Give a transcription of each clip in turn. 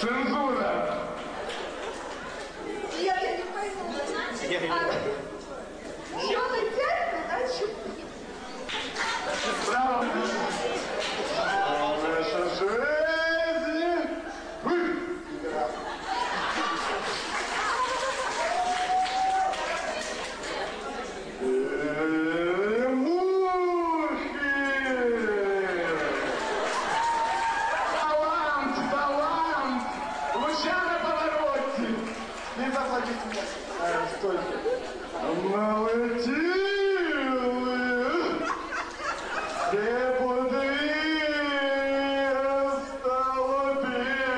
C'est un know. de. Э, Стойте. Плоды стало белым.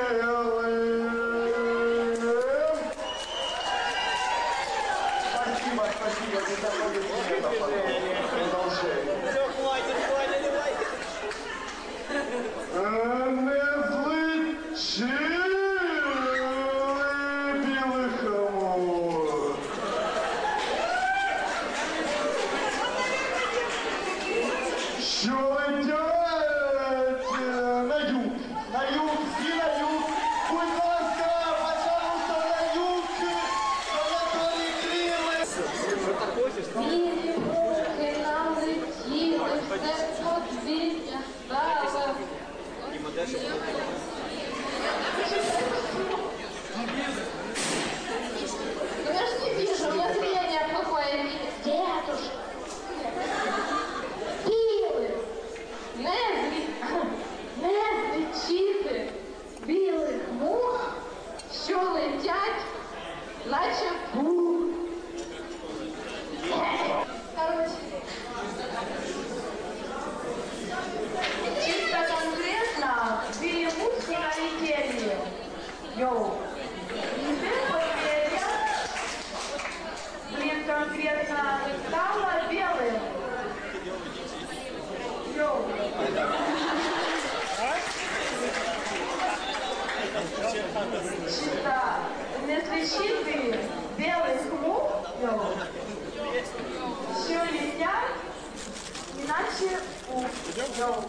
Спасибо, спасибо. Продолжение. Все, хватит, хватит. Що летять на юг, на юг, всі на юг. Будь ласка, пожалуйста, на юг. Анатолій Кривий. білі мухи налетіли, все подвір'я стало. Ну Йоу. Блин, конкретно стало белым. Йоу. Чисто неотличимый белый смуг, йоу. Що летять, іначе у йоу.